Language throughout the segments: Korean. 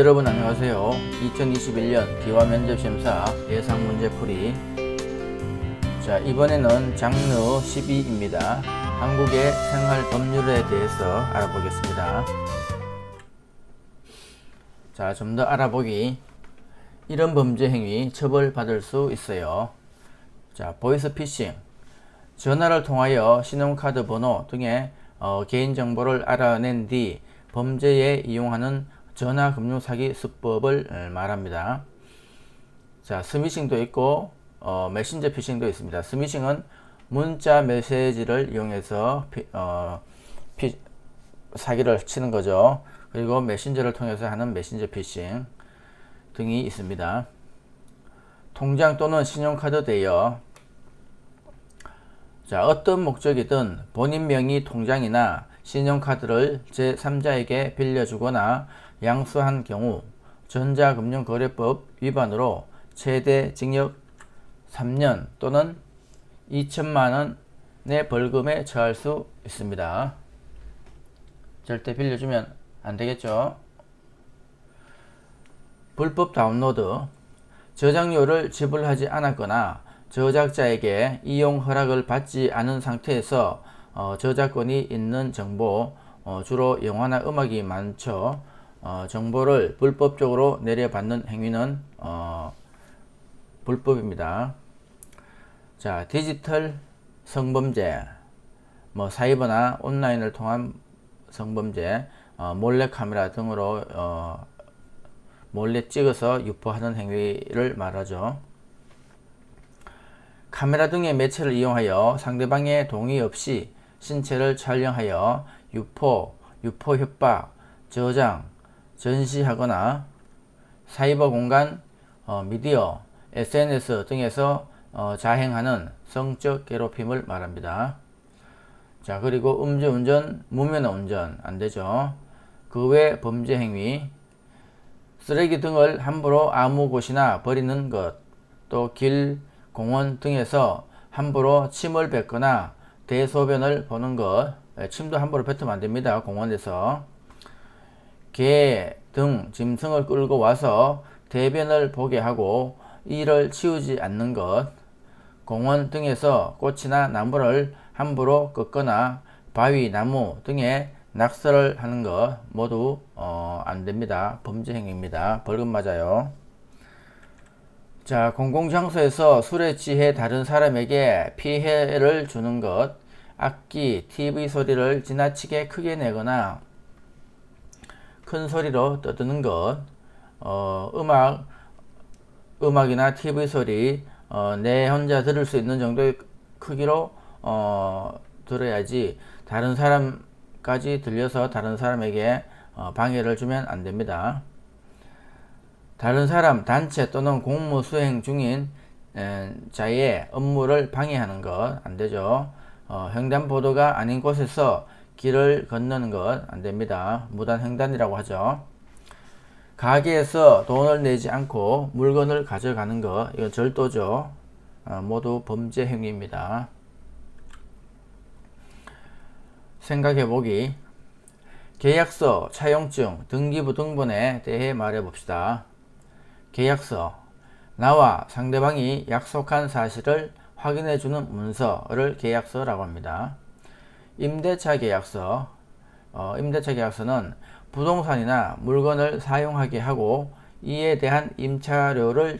여러분 안녕하세요. 2021년 기와 면접시험사 예상 문제풀이 자 이번에는 장르 12입니다. 한국의 생활 법률에 대해서 알아보겠습니다. 자 좀 더 알아보기 이런 범죄 행위 처벌받을 수 있어요. 자 보이스 피싱 전화를 통하여 신용카드 번호 등의 어, 개인정보를 알아낸 뒤 범죄에 이용하는 전화금융사기 수법을 어, 말합니다. 자, 스미싱도 있고 어, 메신저 피싱도 있습니다. 스미싱은 문자 메시지를 이용해서 피, 어, 피, 사기를 치는 거죠. 그리고 메신저를 통해서 하는 메신저 피싱 등이 있습니다. 통장 또는 신용카드 대여 자, 어떤 목적이든 본인 명의 통장이나 신용카드를 제3자에게 빌려주거나 양수한 경우 전자금융거래법 위반으로 최대 징역 3년 또는 2천만 원의 벌금에 처할 수 있습니다. 절대 빌려주면 안 되겠죠? 불법 다운로드 저장료를 지불하지 않았거나 저작자에게 이용 허락을 받지 않은 상태에서 어, 저작권이 있는 정보 어, 주로 영화나 음악이 많죠. 어, 정보를 불법적으로 내려받는 행위는 어, 불법입니다. 자, 디지털 성범죄, 뭐 사이버나 온라인을 통한 성범죄, 어, 몰래 카메라 등으로 어, 몰래 찍어서 유포하는 행위를 말하죠. 카메라 등의 매체를 이용하여 상대방의 동의 없이 신체를 촬영하여 유포, 유포 협박, 저장, 전시하거나 사이버 공간, 어, 미디어, SNS 등에서 어, 자행하는 성적 괴롭힘을 말합니다. 자, 그리고 음주운전, 무면허 운전 안 되죠. 그 외 범죄 행위, 쓰레기 등을 함부로 아무 곳이나 버리는 것, 또 길, 공원 등에서 함부로 침을 뱉거나 대소변을 보는 것, 예, 침도 함부로 뱉으면 안 됩니다. 공원에서. 개 등 짐승을 끌고 와서 대변을 보게 하고 이를 치우지 않는 것, 공원 등에서 꽃이나 나무를 함부로 꺾거나 바위, 나무 등에 낙서를 하는 것 모두 어, 안 됩니다. 범죄 행위입니다. 벌금 맞아요. 자, 공공장소에서 술에 취해 다른 사람에게 피해를 주는 것, 악기, TV 소리를 지나치게 크게 내거나 큰 소리로 떠드는 것, 어, 음악, 음악이나 TV 소리, 어, 내 혼자 들을 수 있는 정도의 크기로 어, 들어야지 다른 사람까지 들려서 다른 사람에게 어, 방해를 주면 안 됩니다. 다른 사람, 단체 또는 공무 수행 중인 에, 자의 업무를 방해하는 것 안 되죠. 어, 횡단 보도가 아닌 곳에서 길을 건너는 것 안 됩니다. 무단 횡단이라고 하죠. 가게에서 돈을 내지 않고 물건을 가져가는 것 이건 절도죠. 어, 모두 범죄 행위입니다. 생각해 보기 계약서, 차용증, 등기부 등본에 대해 말해 봅시다. 계약서 나와 상대방이 약속한 사실을 확인해 주는 문서를 계약서라고 합니다. 임대차 계약서 어, 임대차 계약서는 부동산이나 물건을 사용하게 하고 이에 대한 임차료를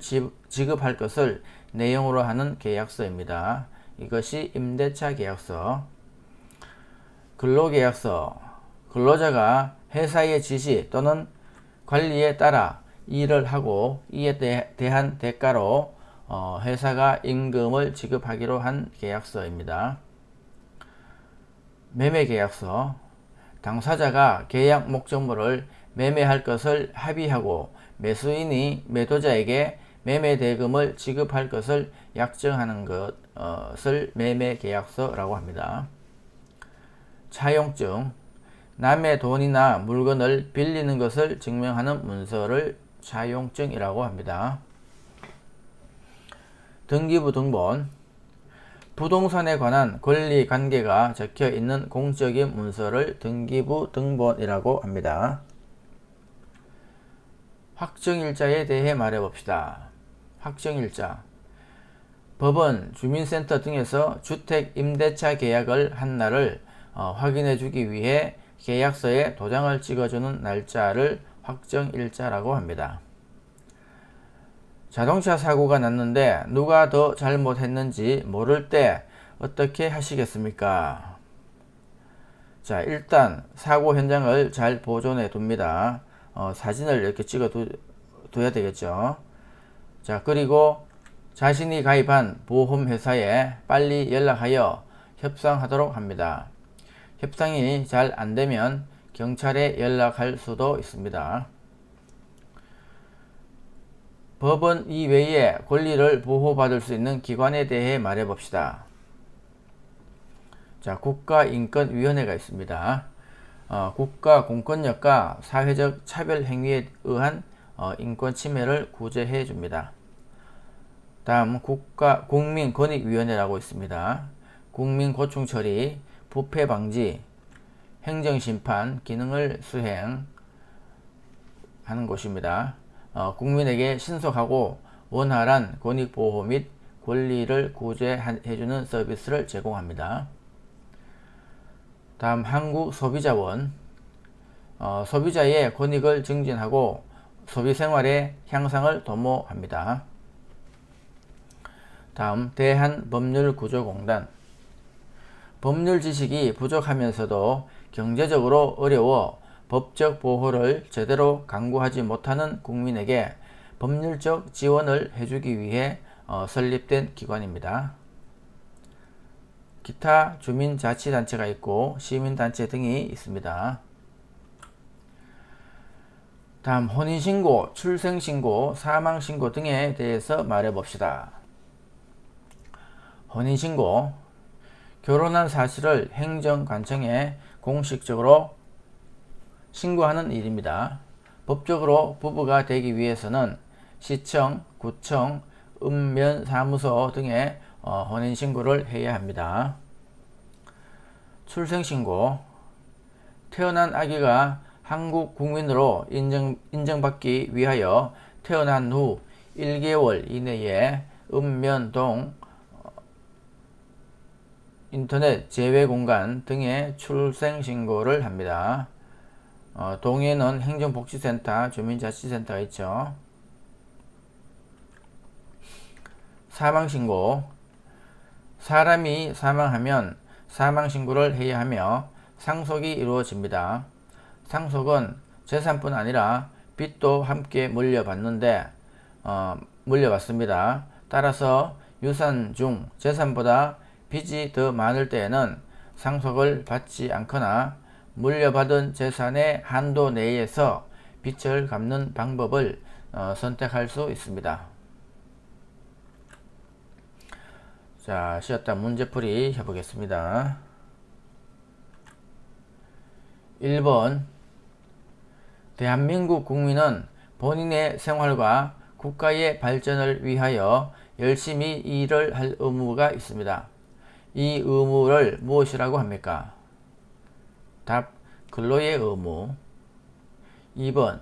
지급할 것을 내용으로 하는 계약서입니다. 이것이 임대차 계약서. 근로계약서 근로자가 회사의 지시 또는 관리에 따라 일을 하고 이에 대한 대가로 어, 회사가 임금을 지급하기로 한 계약서입니다. 매매 계약서 당사자가 계약 목적물을 매매할 것을 합의하고 매수인이 매도자에게 매매 대금을 지급할 것을 약정하는 것을 매매 계약서라고 합니다. 차용증 남의 돈이나 물건을 빌리는 것을 증명하는 문서를 차용증이라고 합니다. 등기부 등본 부동산에 관한 권리 관계가 적혀 있는 공적인 문서를 등기부 등본이라고 합니다. 확정일자에 대해 말해 봅시다. 확정일자. 법은 주민센터 등에서 주택 임대차 계약을 한 날을 어, 확인해 주기 위해 계약서에 도장을 찍어주는 날짜를 확정일자라고 합니다. 자동차 사고가 났는데 누가 더 잘못했는지 모를 때 어떻게 하시겠습니까? 자, 일단 사고 현장을 잘 보존해 둡니다. 어, 사진을 이렇게 찍어 두, 둬야 되겠죠. 자, 그리고 자신이 가입한 보험회사에 빨리 연락하여 협상하도록 합니다. 협상이 잘 안 되면 경찰에 연락할 수도 있습니다. 법은 이외에 권리를 보호받을 수 있는 기관에 대해 말해 봅시다. 자, 국가인권위원회가 있습니다. 어, 국가 공권력과 사회적 차별 행위에 의한 어, 인권 침해를 구제해 줍니다. 다음 국가 국민 권익 위원회라고 있습니다. 국민 고충 처리, 부패 방지, 행정 심판 기능을 수행하는 곳입니다. 어, 국민에게 신속하고 원활한 권익보호 및 권리를 구제해주는 서비스를 제공합니다. 다음 한국소비자원 어, 소비자의 권익을 증진하고 소비생활의 향상을 도모합니다. 다음 대한법률구조공단 법률 지식이 부족하면서도 경제적으로 어려워 법적 보호를 제대로 강구하지 못하는 국민에게 법률적 지원을 해주기 위해 어, 설립된 기관입니다. 기타 주민자치단체가 있고 시민단체 등이 있습니다. 다음 혼인신고, 출생신고, 사망신고 등에 대해서 말해봅시다. 혼인신고 결혼한 사실을 행정관청에 공식적으로 신고하는 일입니다. 법적으로 부부가 되기 위해서는 시청, 구청, 읍면 사무소 등에 어, 혼인 신고를 해야 합니다. 출생 신고 태어난 아기가 한국 국민으로 인정, 인정받기 위하여 태어난 후 1개월 이내에 읍면동 인터넷 제외 공간 등에 출생 신고를 합니다. 어, 동해는 행정복지센터, 주민자치센터가 있죠. 사망신고 사람이 사망하면 사망신고를 해야 하며 상속이 이루어집니다. 상속은 재산뿐 아니라 빚도 함께 물려받는데 어, 물려받습니다. 따라서 유산 중 재산보다 빚이 더 많을 때에는 상속을 받지 않거나 물려받은 재산의 한도 내에서 빚을 갚는 방법을 어, 선택할 수 있습니다. 자, 쉬었다 문제풀이 해보겠습니다. 1번 대한민국 국민은 본인의 생활과 국가의 발전을 위하여 열심히 일을 할 의무가 있습니다. 이 의무를 무엇이라고 합니까? 답, 근로의 의무. 2번,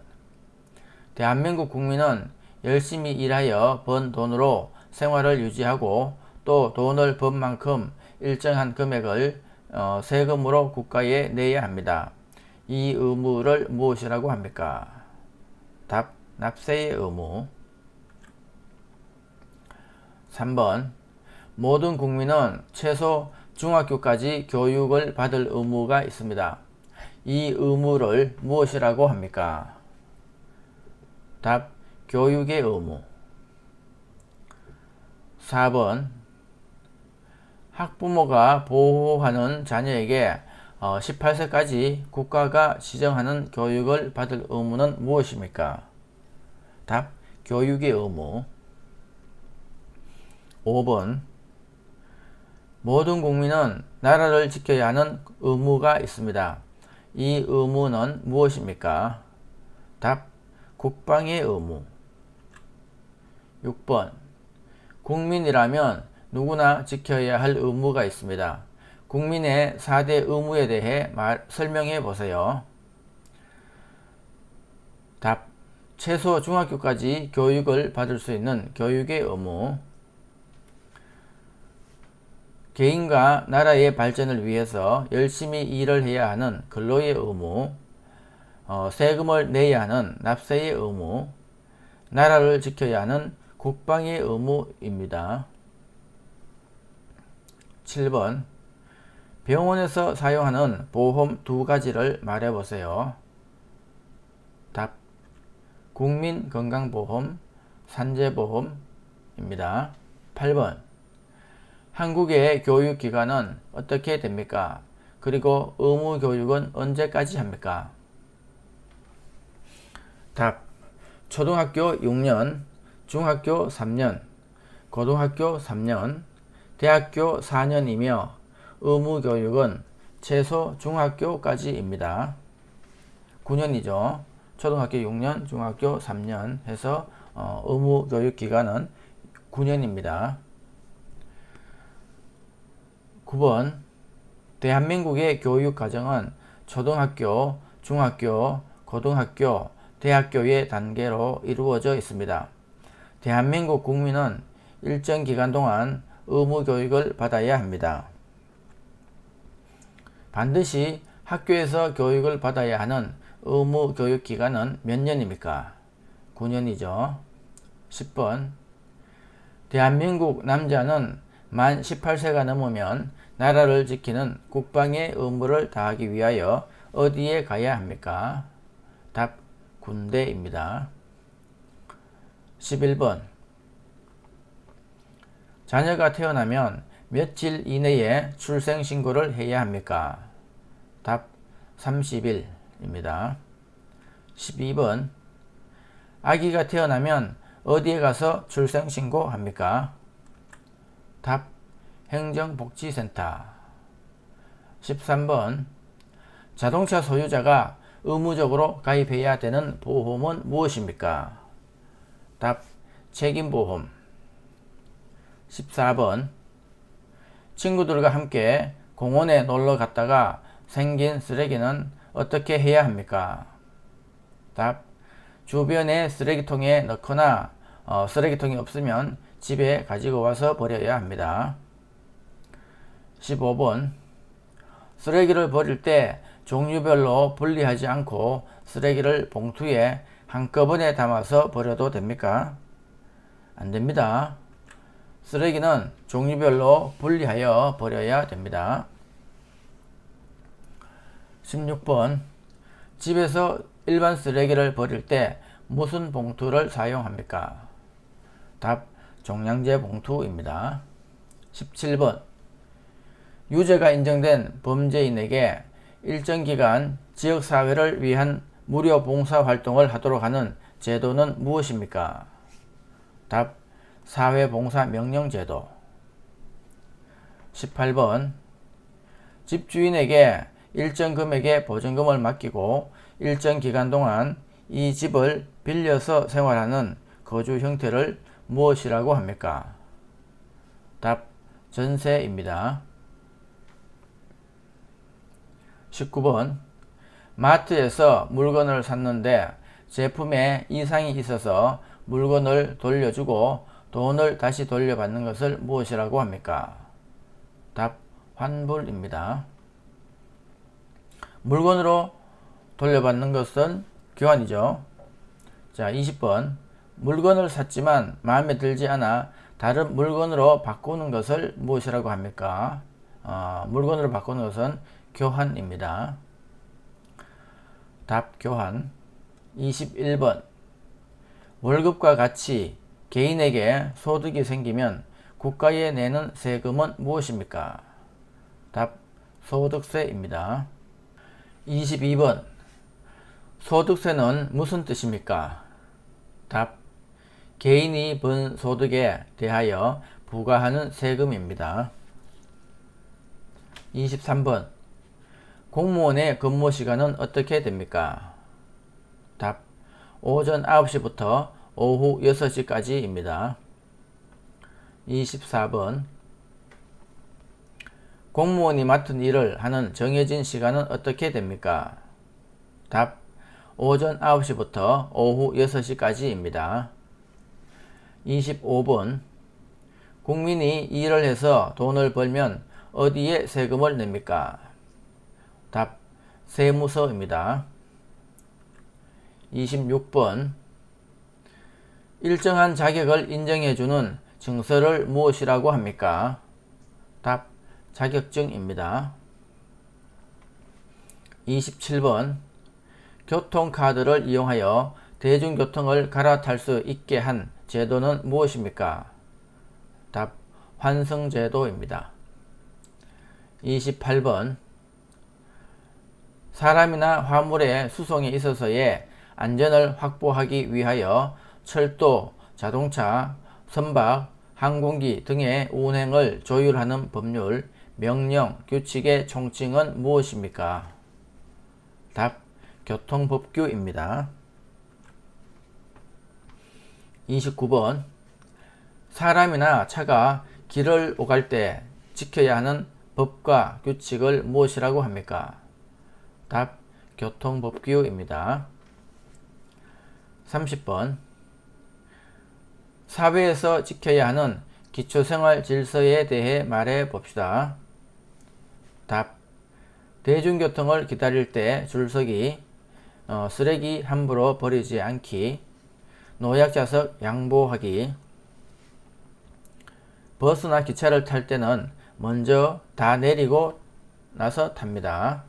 대한민국 국민은 열심히 일하여 번 돈으로 생활을 유지하고 또 돈을 번 만큼 일정한 금액을 어, 세금으로 국가에 내야 합니다. 이 의무를 무엇이라고 합니까? 답, 납세의 의무. 3번, 모든 국민은 최소 중학교까지 교육을 받을 의무가 있습니다. 이 의무를 무엇이라고 합니까? 답, 교육의 의무. 4번, 학부모가 보호하는 자녀에게 18세까지 어, 국가가 지정하는 교육을 받을 의무는 무엇입니까? 답, 교육의 의무. 5번, 모든 국민은 나라를 지켜야 하는 의무가 있습니다. 이 의무는 무엇입니까? 답. 국방의 의무. 6번. 국민이라면 누구나 지켜야 할 의무가 있습니다. 국민의 4대 의무에 대해 말, 설명해 보세요. 답. 최소 중학교까지 교육을 받을 수 있는 교육의 의무. 개인과 나라의 발전을 위해서 열심히 일을 해야 하는 근로의 의무. 어, 세금을 내야 하는 납세의 의무. 나라를 지켜야 하는 국방의 의무입니다. 7번 병원에서 사용하는 보험 두 가지를 말해 보세요. 답 국민건강보험, 산재보험입니다. 8번 한국의 교육기관은 어떻게 됩니까? 그리고 의무교육은 언제까지 합니까? 답 초등학교 6년, 중학교 3년, 고등학교 3년, 대학교 4년이며 의무교육은 최소 중학교까지입니다. 9년이죠. 초등학교 6년, 중학교 3년 해서 어, 의무교육 기간은 9년입니다. 9번 대한민국의 교육과정은 초등학교, 중학교, 고등학교, 대학교의 단계로 이루어져 있습니다. 대한민국 국민은 일정 기간 동안 의무 교육을 받아야 합니다. 반드시 학교에서 교육을 받아야 하는 의무 교육 기간은 몇 년입니까? 9년이죠. 10번. 대한민국 남자는 만 18세가 넘으면 나라를 지키는 국방의 의무를 다하기 위하여 어디에 가야 합니까? 답 군대입니다. 11번. 자녀가 태어나면 며칠 이내에 출생 신고를 해야 합니까? 답 30일입니다. 12번. 아기가 태어나면 어디에 가서 출생 신고합니까? 답 행정복지센터. 13번. 자동차 소유자가 의무적으로 가입해야 되는 보험은 무엇입니까? 답 책임보험. 14번. 친구들과 함께 공원에 놀러 갔다가 생긴 쓰레기는 어떻게 해야 합니까? 답. 주변에 쓰레기통에 넣거나 어, 쓰레기통이 없으면 집에 가지고 와서 버려야 합니다. 15번. 쓰레기를 버릴 때 종류별로 분리하지 않고 쓰레기를 봉투에 한꺼번에 담아서 버려도 됩니까? 안 됩니다. 쓰레기는 종류별로 분리하여 버려야 됩니다. 16번. 집에서 일반 쓰레기를 버릴 때 무슨 봉투를 사용합니까? 답. 종량제 봉투입니다. 17번. 유죄가 인정된 범죄인에게 일정 기간 지역사회를 위한 무료 봉사 활동을 하도록 하는 제도는 무엇입니까? 답. 사회봉사 명령제도. 18번. 집주인에게 일정 금액의 보증금을 맡기고 일정 기간 동안 이 집을 빌려서 생활하는 거주 형태를 무엇이라고 합니까? 답. 전세입니다. 19번. 마트에서 물건을 샀는데 제품에 이상이 있어서 물건을 돌려주고 돈을 다시 돌려받는 것을 무엇이라고 합니까? 답. 환불입니다. 물건으로 돌려받는 것은 교환이죠. 자, 20번. 물건을 샀지만 마음에 들지 않아 다른 물건으로 바꾸는 것을 무엇이라고 합니까? 어, 물건으로 바꾸는 것은 교환입니다. 답 교환. 21번. 월급과 같이 개인에게 소득이 생기면 국가에 내는 세금은 무엇입니까? 답 소득세입니다. 22번. 소득세는 무슨 뜻입니까? 답. 개인이 번 소득에 대하여 부과하는 세금입니다. 23번. 공무원의 근무 시간은 어떻게 됩니까? 답. 오전 9시부터 오후 6시까지입니다. 24번. 공무원이 맡은 일을 하는 정해진 시간은 어떻게 됩니까? 답. 오전 9시부터 오후 6시까지입니다. 25번 국민이 일을 해서 돈을 벌면 어디에 세금을 냅니까? 답 세무서입니다. 26번 일정한 자격을 인정해주는 증서를 무엇이라고 합니까? 답 자격증입니다. 27번 교통카드를 이용하여 대중교통을 갈아탈 수 있게 한 제도는 무엇입니까? 답 환승제도입니다. 28번 사람이나 화물의 수송에 있어서의 안전을 확보하기 위하여 철도, 자동차, 선박, 항공기 등의 운행을 조율하는 법률, 명령, 규칙의 총칭은 무엇입니까? 답 교통법규입니다. 29번 사람이나 차가 길을 오갈 때 지켜야 하는 법과 규칙을 무엇이라고 합니까? 답 교통법규입니다. 30번 사회에서 지켜야 하는 기초생활 질서에 대해 말해 봅시다. 답 대중교통을 기다릴 때 줄서기, 어, 쓰레기 함부로 버리지 않기, 노약자석 양보하기, 버스나 기차를 탈 때는 먼저 다 내리고 나서 탑니다.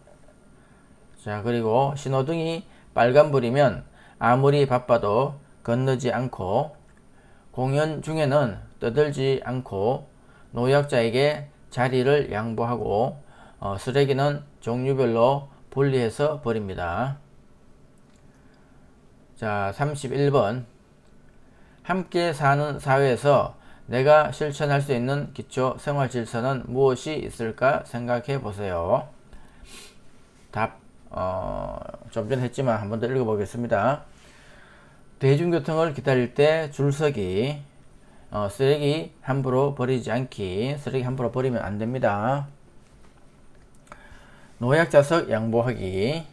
자, 그리고 신호등이 빨간불이면 아무리 바빠도 건너지 않고 공연 중에는 떠들지 않고 노약자에게 자리를 양보하고 어, 쓰레기는 종류별로 분리해서 버립니다. 자, 31번. 함께 사는 사회에서 내가 실천할 수 있는 기초 생활 질서는 무엇이 있을까 생각해 보세요. 답, 어, 좀 전에 했지만 한 번 더 읽어보겠습니다. 대중교통을 기다릴 때 줄서기, 어, 쓰레기 함부로 버리지 않기, 쓰레기 함부로 버리면 안 됩니다. 노약자석 양보하기,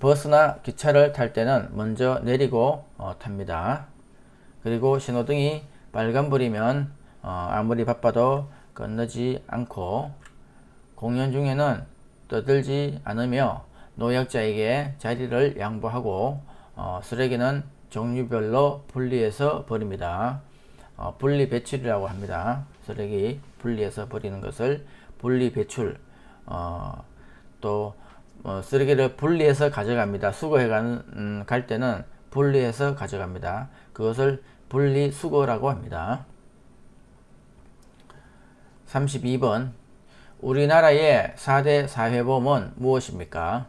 버스나 기차를 탈 때는 먼저 내리고 어, 탑니다. 그리고 신호등이 빨간불이면 어, 아무리 바빠도 건너지 않고 공연 중에는 떠들지 않으며 노약자에게 자리를 양보하고 어, 쓰레기는 종류별로 분리해서 버립니다. 어, 분리 배출이라고 합니다. 쓰레기 분리해서 버리는 것을 분리 배출. 어, 또 어, 쓰레기를 분리해서 가져갑니다. 수거해 음, 갈 때는 분리해서 가져갑니다. 그것을 분리수거라고 합니다. 32번 우리나라의 4대 사회보험은 무엇입니까?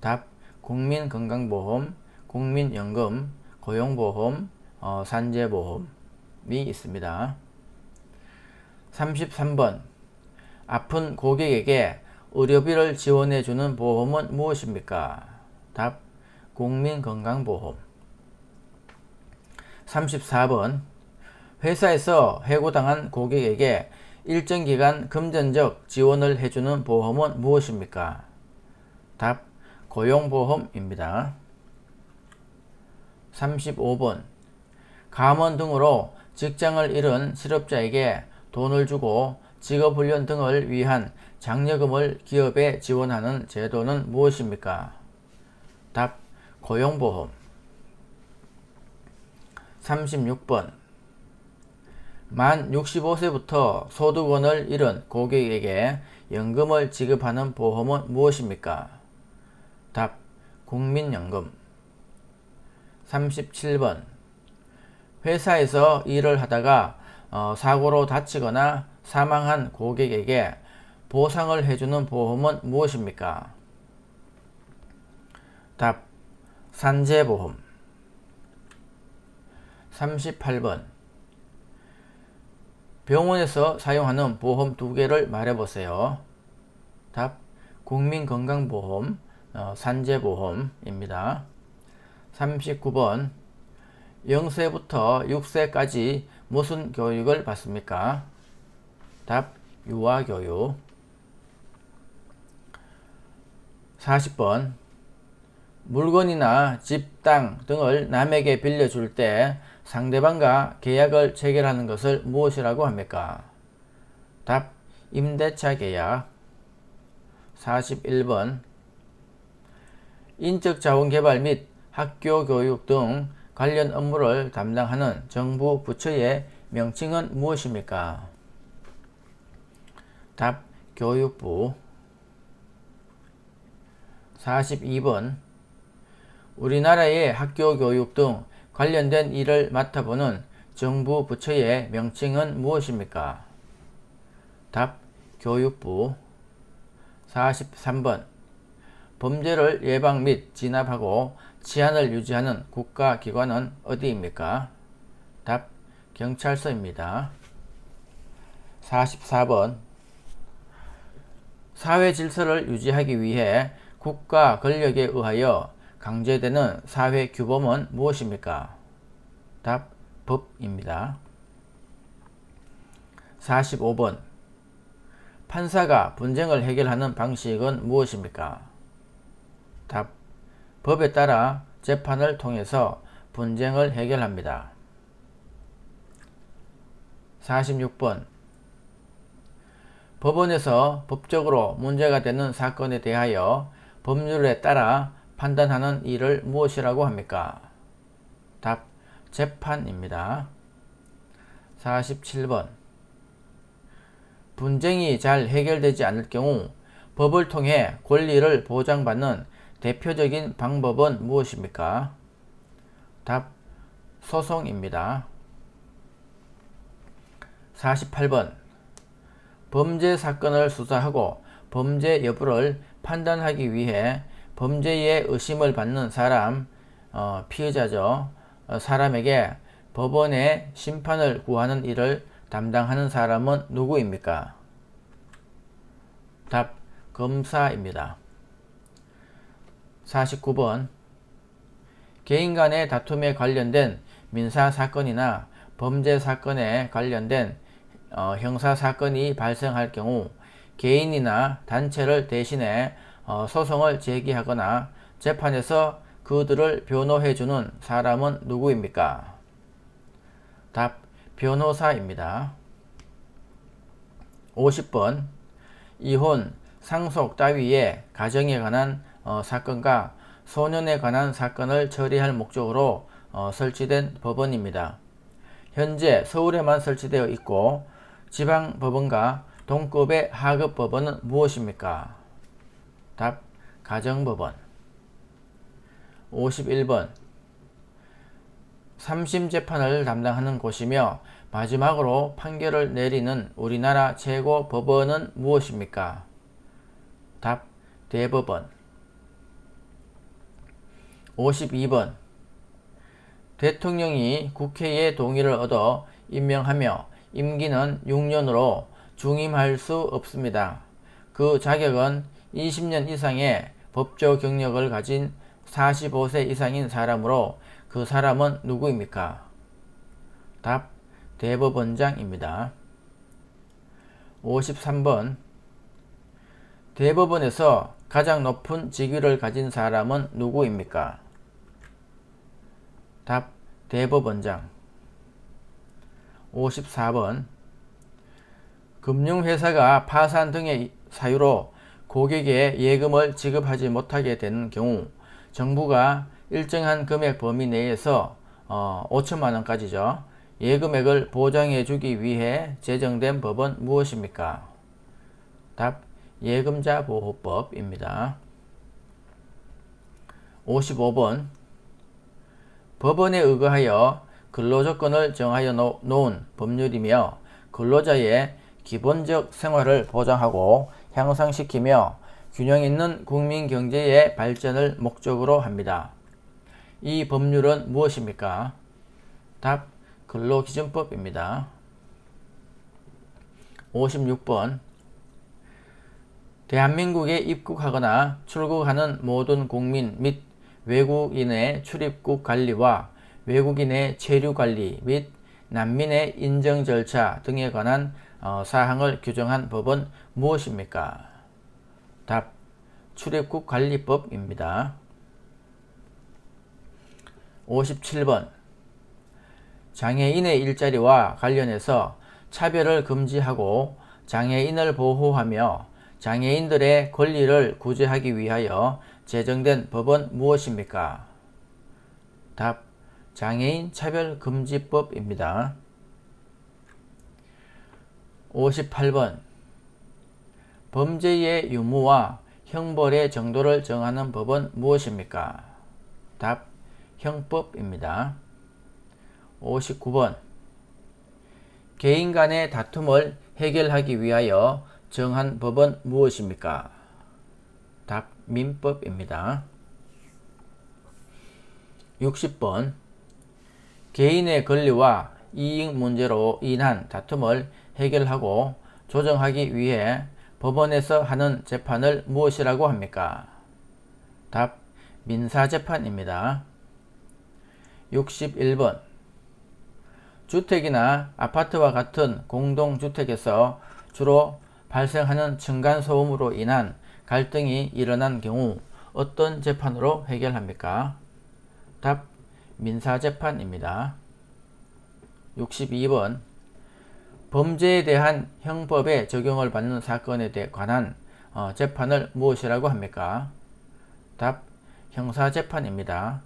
답 국민건강보험, 국민연금, 고용보험, 어, 산재보험이 있습니다. 33번 아픈 고객에게 의료비를 지원해주는 보험은 무엇입니까? 답 국민건강보험 34번 회사에서 해고당한 고객에게 일정 기간 금전적 지원을 해주는 보험은 무엇입니까? 답 고용보험입니다. 35번 감원 등으로 직장을 잃은 실업자에게 돈을 주고 직업훈련 등을 위한 장려금을 기업에 지원하는 제도는 무엇입니까? 답 고용보험 36번 만 65세부터 소득원을 잃은 고객에게 연금을 지급하는 보험은 무엇입니까? 답 국민연금 37번 회사에서 일을 하다가 어, 사고로 다치거나 사망한 고객에게 보상을 해주는 보험은 무엇입니까? 답 산재보험 38번 병원에서 사용하는 보험 두 개를 말해보세요. 답 국민건강보험, 어, 산재보험입니다. 39번 0세부터 6세까지 무슨 교육을 받습니까? 답 유아교육 40번 물건이나 집, 땅 등을 남에게 빌려줄 때 상대방과 계약을 체결하는 것을 무엇이라고 합니까? 답. 임대차 계약. 41번. 인적 자원 개발 및 학교 교육 등 관련 업무를 담당하는 정부 부처의 명칭은 무엇입니까? 답. 교육부. 42번. 우리나라의 학교 교육 등 관련된 일을 맡아보는 정부 부처의 명칭은 무엇입니까? 답. 교육부. 43번. 범죄를 예방 및 진압하고 치안을 유지하는 국가기관은 어디입니까? 답. 경찰서입니다. 44번. 사회 질서를 유지하기 위해 국가 권력에 의하여 강제되는 사회 규범은 무엇입니까? 답. 법입니다. 45번. 판사가 분쟁을 해결하는 방식은 무엇입니까? 답. 법에 따라 재판을 통해서 분쟁을 해결합니다. 46번. 법원에서 법적으로 문제가 되는 사건에 대하여 법률에 따라 판단하는 일을 무엇이라고 합니까? 답. 재판입니다. 47번. 분쟁이 잘 해결되지 않을 경우 법을 통해 권리를 보장받는 대표적인 방법은 무엇입니까? 답. 소송입니다. 48번. 범죄 사건을 수사하고 범죄 여부를 판단하기 위해 범죄의 의심을 받는 사람, 어, 피해자죠. 어, 사람에게 법원의 심판을 구하는 일을 담당하는 사람은 누구입니까? 답. 검사입니다. 49번. 개인 간의 다툼에 관련된 민사 사건이나 범죄 사건에 관련된 어, 형사 사건이 발생할 경우 개인이나 단체를 대신해 어, 소송을 제기하거나 재판에서 그들을 변호해주는 사람은 누구입니까? 답. 변호사입니다. 50번. 이혼, 상속 따위의 가정에 관한 어, 사건과 소년에 관한 사건을 처리할 목적으로 어, 설치된 법원입니다. 현재 서울에만 설치되어 있고 지방 법원과 동급의 하급 법원은 무엇입니까? 답. 가정법원. 51번. 3심 재판을 담당하는 곳이며 마지막으로 판결을 내리는 우리나라 최고 법원은 무엇입니까? 답. 대법원. 52번. 대통령이 국회의 동의를 얻어 임명하며 임기는 6년으로 중임할 수 없습니다. 그 자격은 20년 이상의 법조 경력을 가진 45세 이상인 사람으로 그 사람은 누구입니까? 답. 대법원장입니다. 53번. 대법원에서 가장 높은 직위를 가진 사람은 누구입니까? 답. 대법원장. 54번. 금융회사가 파산 등의 사유로 고객에 예금을 지급하지 못하게 되는 경우 정부가 일정한 금액 범위 내에서 어, 5천만 원까지죠. 예금액을 보장해 주기 위해 제정된 법은 무엇입니까? 답. 예금자 보호법입니다. 55번. 법원에 의거하여 근로조건을 정하여 놓은 법률이며 근로자의 기본적 생활을 보장하고 향상시키며 균형 있는 국민 경제의 발전을 목적으로 합니다. 이 법률은 무엇입니까? 답. 근로기준법입니다. 56번. 대한민국에 입국하거나 출국하는 모든 국민 및 외국인의 출입국 관리와 외국인의 체류 관리 및 난민의 인정 절차 등에 관한 어, 사항을 규정한 법은 무엇입니까? 답. 출입국 관리법입니다. 57번 장애인의 일자리와 관련해서 차별을 금지하고 장애인을 보호하며 장애인들의 권리를 구제하기 위하여 제정된 법은 무엇입니까? 답. 장애인 차별금지법입니다. 58번 범죄의 유무와 형벌의 정도를 정하는 법은 무엇입니까? 답. 형법입니다. 59번 개인 간의 다툼을 해결하기 위하여 정한 법은 무엇입니까? 답. 민법입니다. 60번 개인의 권리와 이익 문제로 인한 다툼을 해결하고 조정하기 위해 법원에서 하는 재판을 무엇이라고 합니까? 답. 민사재판입니다. 61번 주택이나 아파트와 같은 공동주택에서 주로 발생하는 층간소음으로 인한 갈등이 일어난 경우 어떤 재판으로 해결합니까? 답. 민사재판입니다. 62번 범죄에 대한 형법의 적용을 받는 사건에 대 관한 어, 재판을 무엇이라고 합니까? 답. 형사재판입니다.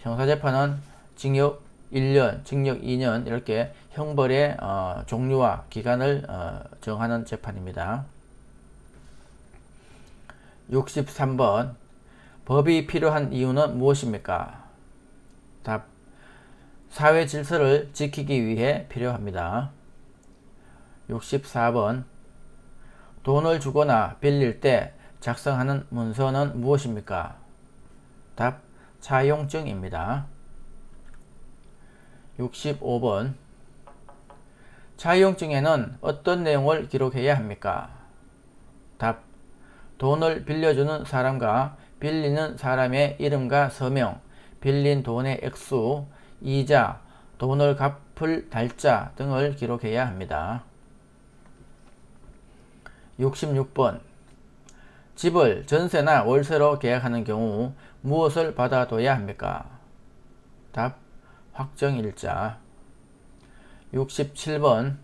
형사재판은 징역 1년, 징역 2년 이렇게 형벌의 어, 종류와 기간을 어, 정하는 재판입니다. 63번 법이 필요한 이유는 무엇입니까? 답. 사회 질서를 지키기 위해 필요합니다. 64번 돈을 주거나 빌릴 때 작성하는 문서는 무엇입니까? 답. 차용증입니다. 65번 차용증에는 어떤 내용을 기록해야 합니까? 답. 돈을 빌려주는 사람과 빌리는 사람의 이름과 서명, 빌린 돈의 액수, 이자, 돈을 갚을 달자 등을 기록해야 합니다. 66번 집을 전세나 월세로 계약하는 경우 무엇을 받아둬야 합니까? 답. 확정일자 67번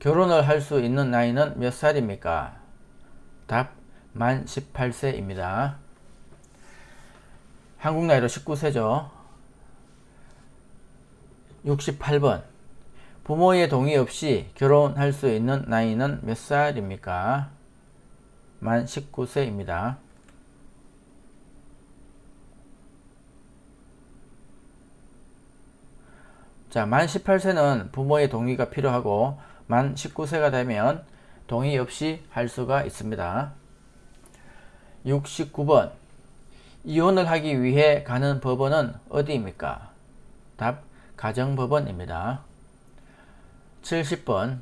결혼을 할 수 있는 나이는 몇 살입니까? 답. 만 18세입니다. 한국 나이로 19세죠. 68번 부모의 동의 없이 결혼할 수 있는 나이는 몇 살입니까? 만 19세입니다. 자, 만 18세는 부모의 동의가 필요하고 만 19세가 되면 동의 없이 할 수가 있습니다. 69번 이혼을 하기 위해 가는 법원은 어디입니까? 답 가정법원입니다. 70번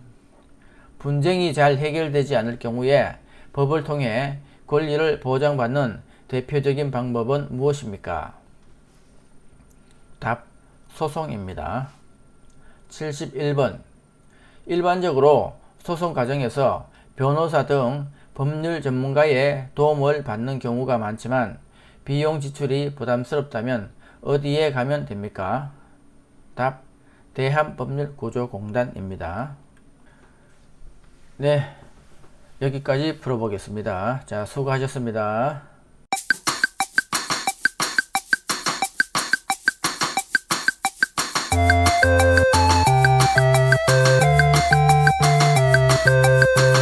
분쟁이 잘 해결되지 않을 경우에 법을 통해 권리를 보장받는 대표적인 방법은 무엇입니까? 답 소송입니다. 71번 일반적으로 소송 과정에서 변호사 등 법률 전문가의 도움을 받는 경우가 많지만 비용 지출이 부담스럽다면 어디에 가면 됩니까? 답. 대한법률구조공단입니다. 네, 여기까지 풀어보겠습니다. 자, 수고하셨습니다. Thank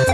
you.